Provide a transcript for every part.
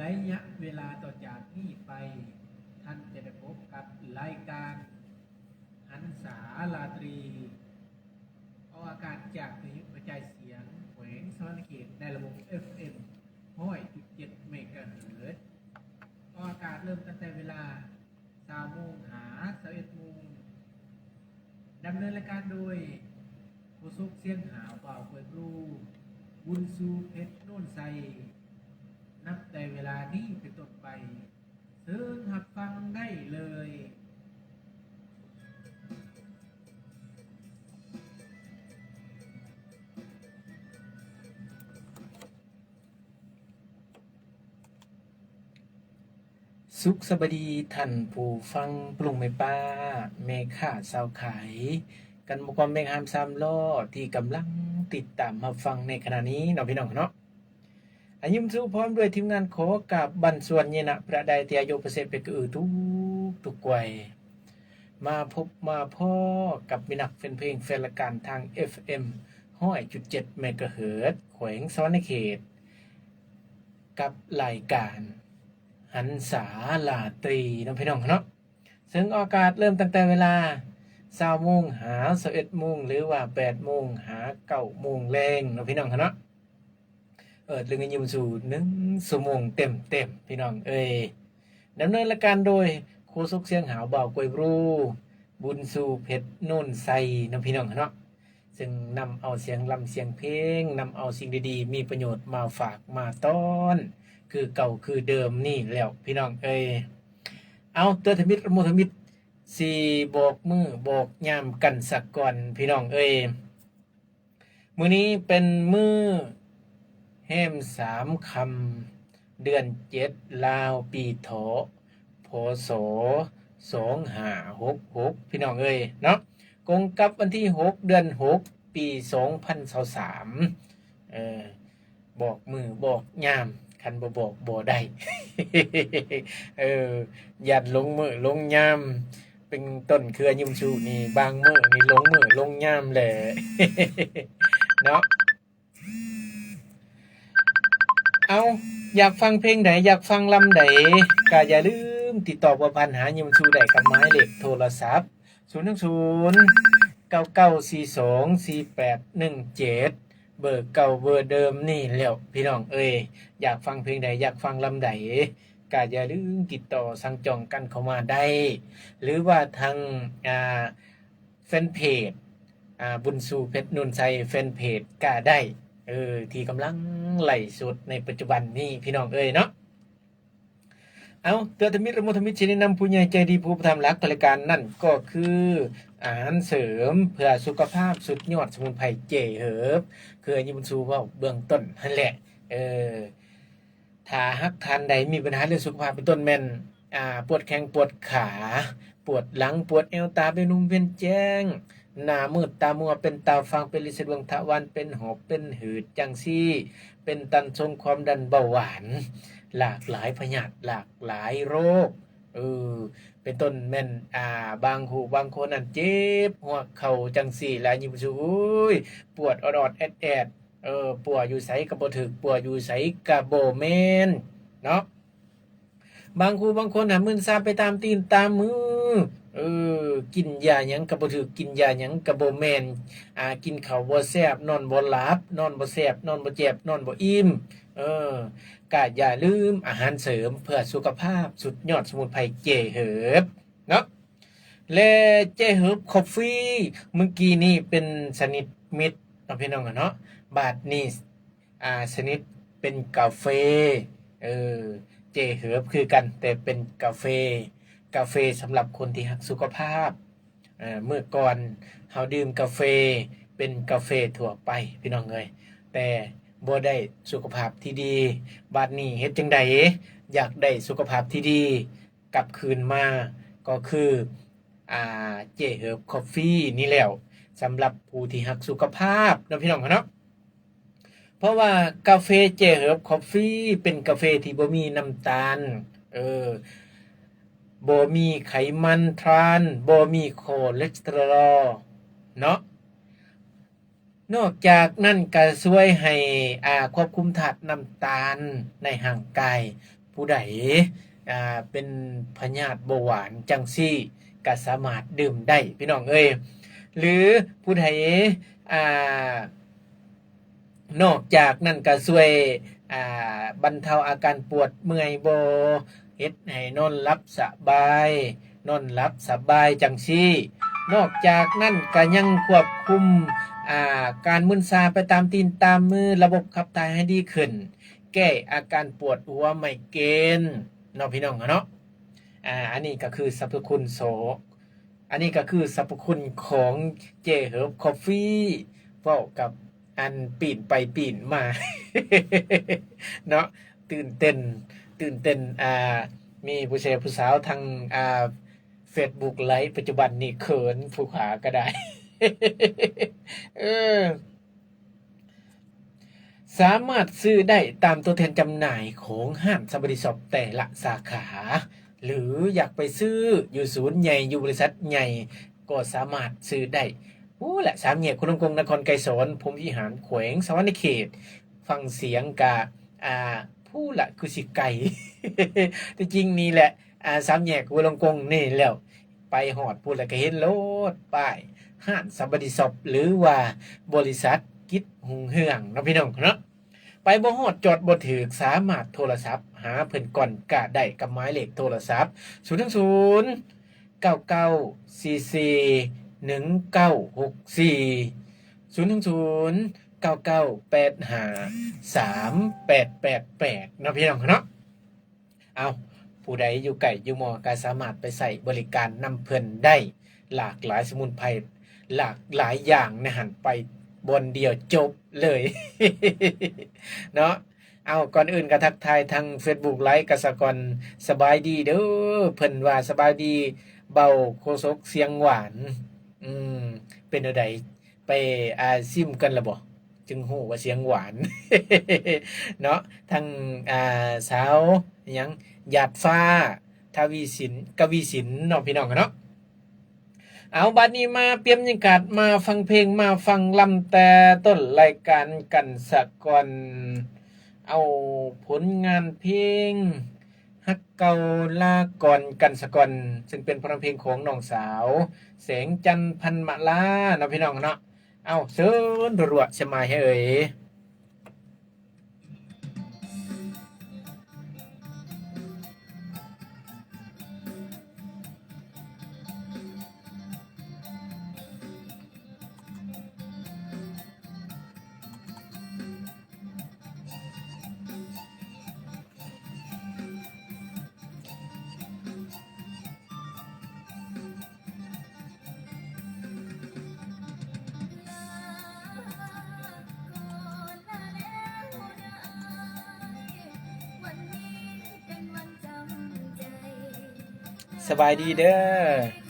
ระยะเวลาต่อจากนี้ไป ท่านจะได้พบกับรายการหันษาลาตรีออกอากาศจากวิทยุกระจายเสียงแขวงสวรรเขตในระบบ FM ห้อยจุดเจ็ดเมกะเฮิรตซ์ออกอากาศเริ่มตั้งแต่เวลาสามโมงหาสเอ็ดโมงดำเนินรายการโดยผู้ซุกเสียงหาวเป่าเปิดรูบุญซูเพชรโน่นไซ นับแต่เวลานี้เป็นต้นไป ซึ่งหับฟังได้เลย สุขสบดีท่านผู้ฟังปรุงไม่ป้า เมฆาสาวขายกันบความเมฆหามสามล้อที่กำลังติดตามมาฟังในขณะนี้เนาะพี่น้องเนาะอายุมสู้พร้อมด้วยทีมงานขอกับบันส่วนเยนะประใดเตียโยเปเสเปกือทุกทุกวัยมาพบมาพ่อกับมินักแฟนเพลงแฟนละการทาง FM ห้อยจุดเจ็ดเมกะเฮิรตแขวงสวรรณเขต กับรายการ หันษาลาตรีน้องพี่น้องเนาะซึ่งอากาศเริ่มตั้งแต่เวลาเช้าโมงหาสิบเอ็ดโมงหรือว่าแปดโมงหาเก้าโมงแรงน้องพี่น้องเนาะเอิดลึงยิมสู่หนึ่งชั่วโมงเต็มเต็มพี่น้องเอ้ยดำเนินรายการโดยครูสุกเสียงหาวเบากวยรูบุญสู่เพชรนุ่นใสน้องพี่น้องเนาะซึ่งนำเอาเสียงลำเสียงเพลงนำเอาสิ่งดีๆ มีประโยชน์มาฝากมาต้อน คือเก่าคือเดิมนี่แล้วพี่น้องเอ้ยเอาเตือนธมิตรโมธมิตรสี่บอกมือบอกยามกันสักก่อนพี่น้องเอ้ยมือนี้เป็นมือแห้มสามคำเดือนเจ็ดลาวปีโถพศสองหาหกหกพี่น้องเอ้ยเนาะกงกับวันที่หกเดือนหกปีสองพันสามเออบอกมือบอกยาม คันบ่บอกบ่ได้เออยัดลงมือลงยามเป็นต้นเครือยิมชูนี่บางมือนี่ลงมือลงยามแหละเนาะเอาอยากฟังเพลงไหนอยากฟังลำไหนก็อย่าลืมติดต่อประพันหายิมชูได้กับไม้เหล็กโทรศัพท์0 1 0 9 9 4 2 4 8 1 7เก้าเก้าสี่สองสี่แปดหนึ่งเจ็ด เบอร์เก่าเบอร์เดิมนี่แล้วพี่น้องเอ้ยอยากฟังเพลงใดอยากฟังลำใดก็อย่าลืมติดต่อสั่งจองกันเข้ามาได้ หรือว่าทางอ่าแฟนเพจอ่าบุญสู่เพชรนุนไซแฟนเพจก็ได้เออที่กำลังไหลสุดในปัจจุบันนี่พี่น้องเอ้ยเนาะ เอาเตือนธมิตรระมุธมิตรชนินำผู้ใหญ่ใจดีผู้ประทำรักรายการนั่นก็คืออาหารเสริมเพื่อสุขภาพสุดยอดสมุนไพรเจเฮิบคือยิมซูเว่าเบื้องต้นนั่นแหละเออถ้าหักทานใดมีปัญหาเรื่องสุขภาพเป็นต้นแม่นอ่าปวดแข้งปวดขา ปวดหลังปวดเอวตาเป็นนุ่มเป็นแจ้ง หน้ามืดตามัวเป็นตาฟังเป็นลินดวงทวารเป็นหอบเป็นหืดจังซี่ เป็นตันทรงความดันเบาหวาน หลากหลายพยาธิหลากหลายโรคเออเป็นต้นแม่นอ่า บางหูบางคนนั่นเจ็บหัวเข่าจังสี่แล้วยิบสูยปวดอดอดแอดแอดเออปวดอยู่ไสกระโบถึกปวดอยู่ไสกระโบแมนเนาะบางครูบางคนหามึนซาไปตามตีนตามมือ เออ กินยาหยังกระบถึกกินยาหยังกระโบแมนอ่า กินข้าวบ่แซบนอนบ่หลับนอนบ่แซบนอนบ่เจ็บนอนบ่อิ่มเออก็อย่าลืมอาหารเสริมเพื่อสุขภาพสุดยอดสมุนไพรเจเฮิบเนาะและเจเฮิบคอฟฟี่เมื่อกี้นี่เป็นสนิทมิตรเนาพี่น้องอะเนาะบาทนี่อ่าสนิทเป็นกาแฟเออเจเฮิบคือกันแต่เป็นกาแฟ กาแฟสำหรับคนที่รักสุขภาพเมื่อก่อนเฮาดื่มกาแฟเป็นกาแฟทั่วไปพี่น้องเอ้ยแต่บ่ได้สุขภาพที่ดี บาดนี้เฮ็ดจังใดอยากได้สุขภาพที่ดีกลับคืนมาก็คืออ่าเจเฮิร์บคอฟฟี่นี่แหล้วสำหรับผู้ที่หักสุขภาพเนาะพี่น้องเนาะเพราะว่ากาแฟเจเฮิร์บคอฟฟี่เป็นกาแฟที่บ่มีน้ำตาลเออ บ่มีไขมันทรานบ่มีคอเลสเตอรอลเนาะนอกจากนั่นก็ช่วยให้อ่าควบคุมถาดน้ำตาลในห่างกายผู้ใดอ่าเป็นพยาธิเบาหวานจังซี่ก็สามารถดื่มได้พี่น้องเอ้ยหรือผู้ใดอ่านอกจากนั่นก็ช่วยอ่าบรรเทาอาการปวดเมื่อยโบ ฮ็ดให้นอนหลับสบายนอนหลับสบายจังซี่ นอกจากนั่นก็ยังควบคุมอ่าการมึนซาไปตามตีนตามมือระบบขับถ่ายให้ดีขึ้น แก้อาการปวดหัวไมเกรนเนาะพี่น้องเนาะอ่าอันนี้ก็คือสรรพคุณโสอันนี้ก็คือสรรพคุณของเจเฮิร์บคอฟฟี่เว้ากับอันปีนไปปีนมา เนาะตื่นเต้น ตื่นเต้นอ่ามีผู้ชายผู้สาวทางอ่า Facebook ไลฟ์ปัจจุบันนี่เขินผู้ขาก็ได้ เออ สามารถซื้อได้ตามตัวแทนจำหน่ายของห้างสบริสอบแต่ละสาขา หรืออยากไปซื้ออยู่ศูนย์ใหญ่อยู่บริษัทใหญ่ ก็สามารถซื้อได้โอ้แหละสามเหยียกคุณลงกงนครไกรสอนพรมวิหารแขวงสวรรณเขต ฟังเสียงกาอ่า ผู้ละคือสิไก่ที่จริงนี่แหละอ่าสามแยกคุณลงกงนี่แล้ว ไปหอดพูดแล้วก็เห็นโลดป้ายห้างสัมบดิสอบหรือว่าบริษัทกิจหุงเฮืองนาะพี่น้องเนาะไปบ่ฮอดจอดบ่ถึกสามารถโทรศัพท์ หาเพิ่นก่อนกะได้กับหมายเลขโทรศัพท์0 0 99 44 1964 0 0 99 85 3888เก้าหกสี่ศูนา ก้าเก้าแปดหาสามแปดแปดแปดนะพี่น้องเนาะเอาผู้ใดอยู่ไก่อยู่หมอก็สามารถไปใส่บริการนำเพิ่นได้ หลากหลายสมุนไพรหลากหลายอย่างนะหันไปบนเดียวจบเลยเนาะเอาก่อนอื่นก็ทักทายทาง Facebook ไลฟ์กสกรสบายดีเด้อเพิ่นว่าสบายดี เบาโคศกเสียงหวาน อืม เป็นอะไรไปอาซิมกันละบ่ จึงหูว่าเสียงหวาน เนาะทางอ่าสาวยังหยาดฟ้า ทวีสินกวีสินเน้องพี่น้องกันเนาะเอาบัดนี้มาเปรียมบรรยากาศมาฟังเพลงมาฟังลำแต่ต้นรายการกันสักก่อนเอาผลงานเพลงฮักเกาลาก่อนกันสะก่อนซึ่งเป็นผลงานเพลงของน้องสาว แสงจันทร์พันมะลาเนาะพี่น้องเนาะ เอาเสิร์นรัวๆสมายให้เอ่ย สบายดีเด้อ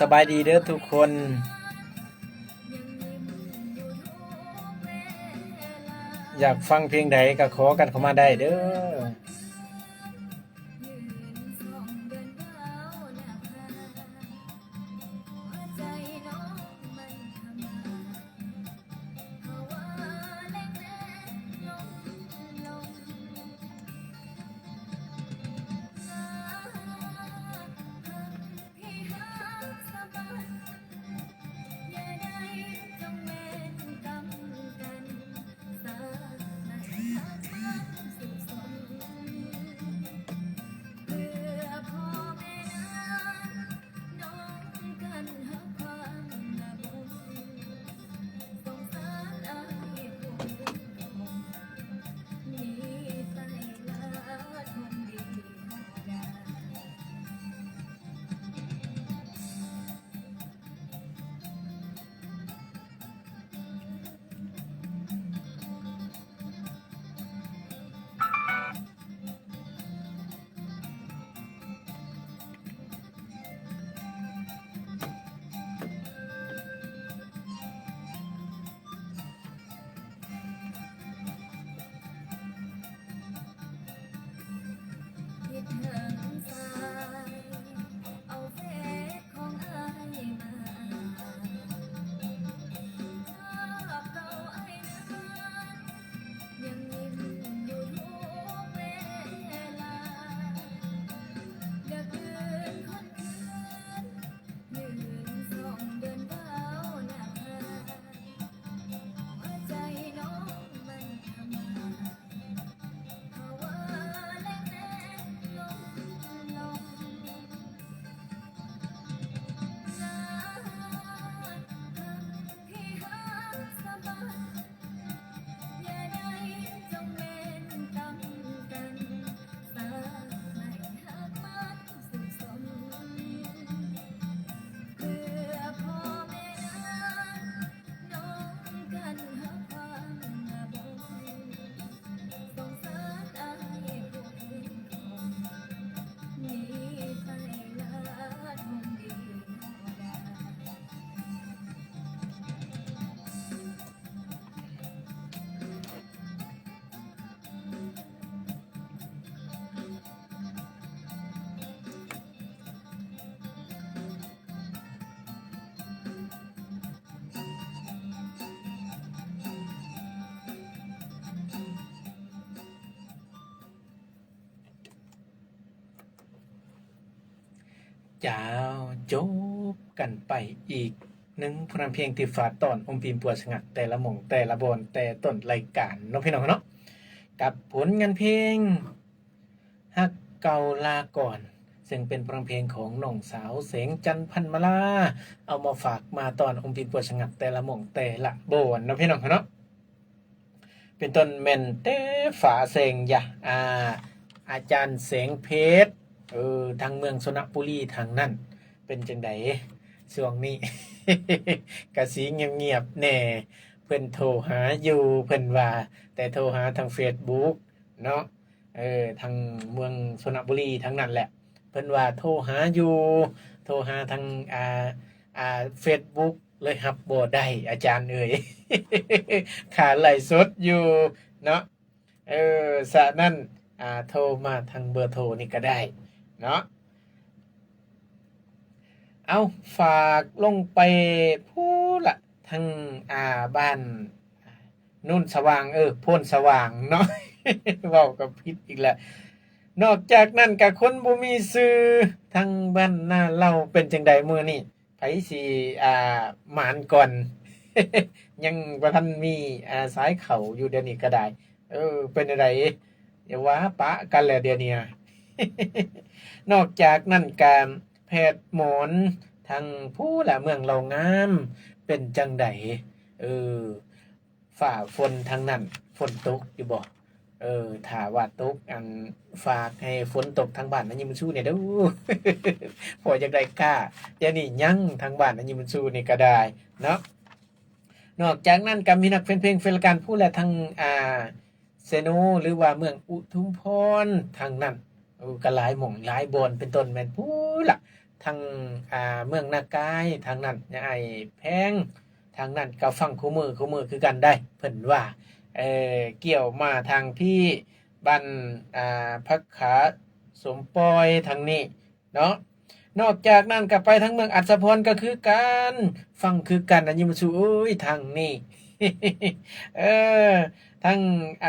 สบายดีเด้อทุกคน อยากฟังเพลงใดก็ขอกันเข้ามาได้เด้อ จ้าวจบกันไปอีกหนึ่งพนันเพลงที่ฝาตอนอมพิมปัวสงัด แต่ละหม่องแต่ละบอนแต่ต้นรายการเนาะพี่น้องเนาะกับผลงานเพลงฮักเก่าลาก่อน ซึ่งเป็นเพลงเพลงของน้องสาวเสงจันพันมาลาเอามาฝากมาตอนอมพิมปัวสงัด แต่ละหม่องแต่ละบอนเนาะพี่น้องเนาะเป็นต้นเมนเต้ฝาเสงยะอาอาจารย์เสงเพชร เออทางเมืองสนบุรีทางนั่นเป็นจังไดช่วงนี้ กะสีเงียบๆแน่เพิ่นโทรหาอยู่เพิ่นว่า แต่โทรหาทาง Facebook เนาะเออทางเมืองสนบุรีทางนั้นแหละ เพิ่นว่าโทรหาอยู่ โทรหาทางอ่าอ่า Facebook เลยรับบ่ได้อาจารย์เอ่ยขาไหลสดอยู่เนาะเออสะนั่นอ่าโทรมาทางเบอร์โทรนี่ก็ได้ เนาะเอาฝากลงไปพูดละทางอ่าบ้านนุ่นสว่างเออพ่นสว่างเนาะเว้ากับพิษอีกแล้วนอกจากนั้นกับคนบ่มีซื้อทางบ้านหน้าเราเป็นจังใดมือนี้ไผสิอ่าหมานก่อน ยังบ่ทันมีอ่าสายเข่าอยู่เดี๋ยวนี้ก็ได้ เออ เป็นอะไรอย่าว่าปะกันแหล้วเดี๋ยวนี้ นอกจากนั่นการแพทย์หมอนทางผู้ละเมืองเรางาม เป็นจังไดเออฝ่าฝนทางนั้นฝนตกอยู่บ่เออถ้าว่าตกอันฝากให้ฝนตกทางบ้านนั้นยิมนสู้เนี่ยเด้อพอจังไดกล้าอย่านี่ยังทางบ้านนั้นยิมนสู้นี่ก็ได้เนาะนอกจากนั้นก็มีนักเพลงเพลงเฟลการผู้และทางอ่าเซโนหรือว่าเมืองอุทุมพรทางนั้น ก็หลายหม่องหลายบนเป็นต้นแม่นพูล่ะทางอ่าเมืองนากายทางนั้นไอ้แพงทางนั้นก็ฟังคู่มือคู่มือคือกันได้เพิ่นว่าเออเกี่ยวมาทางพี่บ้านอ่าพักขาสมปอยทางนี้เนาะนอกจากนั้นก็ไปทางเมืองอัศพรก็คือกันฟังคือกันอันนี้มาสู่โอ้ยทางนี้เออทั้งอ่า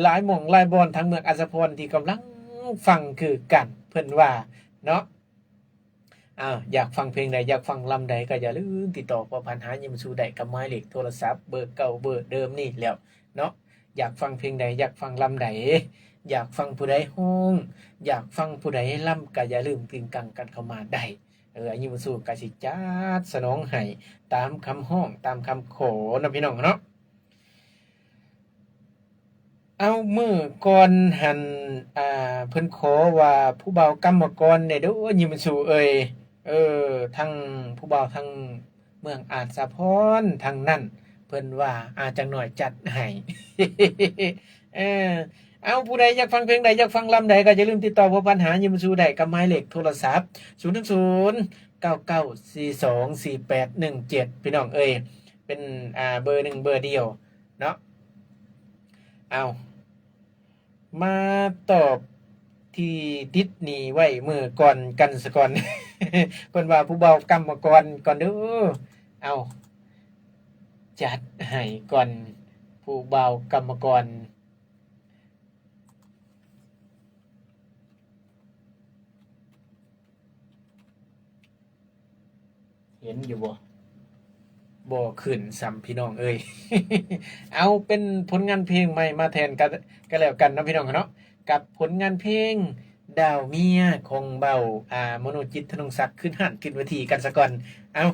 หลายหม่องหลายบอนทั้งเมืองอัศพรที่กำลังฟังคือกัน เพิ่นว่าเนาะอ้าวอยากฟังเพลงใดอยากฟังลำใดก็อย่าลืมติดต่อประพันหายิมสูใดกับหมายเลขโทรศัพท์เบอร์เก่าเบอร์เดิมนี่แล้วเนาะอยากฟังเพลงใดอยากฟังลำใดอยากฟังผู้ใดฮ้อง อยากฟังผู้ใดล่ำก็อย่าลืมกึ่งกังกันเข้ามาได้เออยิมสูกสิจัดสนองให้ตามคำห้องตามคำขอนะพี่น้องเนาะ เอามือก่อนหันอ่าเพิ่นขอว่าผู้เบากรรมกรเนี่ยเด้อยิมสู่เอ่ยเออทั้งผู้เบาทั้งเมืองอาจสะพรทางนั่นเพิ่นว่าอาจจังหน่อยจัดให้เออเอาผู้ใดอยากฟังเพลงใดอยากฟังลำใดก็อย่าลืมติดต่อพบปัญหายิมสู่ได้กับหมายเลขโทรศัพท์0 0 9 9 4 2 4 8 1 7 พี่น้องเอ้ยเป็นอ่าเบอร์หนึ่งเบอร์เดียว เนาะเอา มาตอบที่ติดหนีไว้มือก่อนกันสก่อนเพิ่นว่าผู้เบากรรมกรก่อนเด้อเอาจัดให้ก่อนผู้เบากรรมกรเห็นอยู่บ่ บ่ขึ้นซ้ำพี่น้องเอ้ย เอาเป็นผลงานเพลงใหม่มาแทนกันก็แล้วกันนะพี่น้องเนาะ กับผลงานเพลงดาวเมียของเบา อ่ามโนจิตธนงศักดิ์ขึ้นหันขึ้นเวทีกันซะก่อน เอา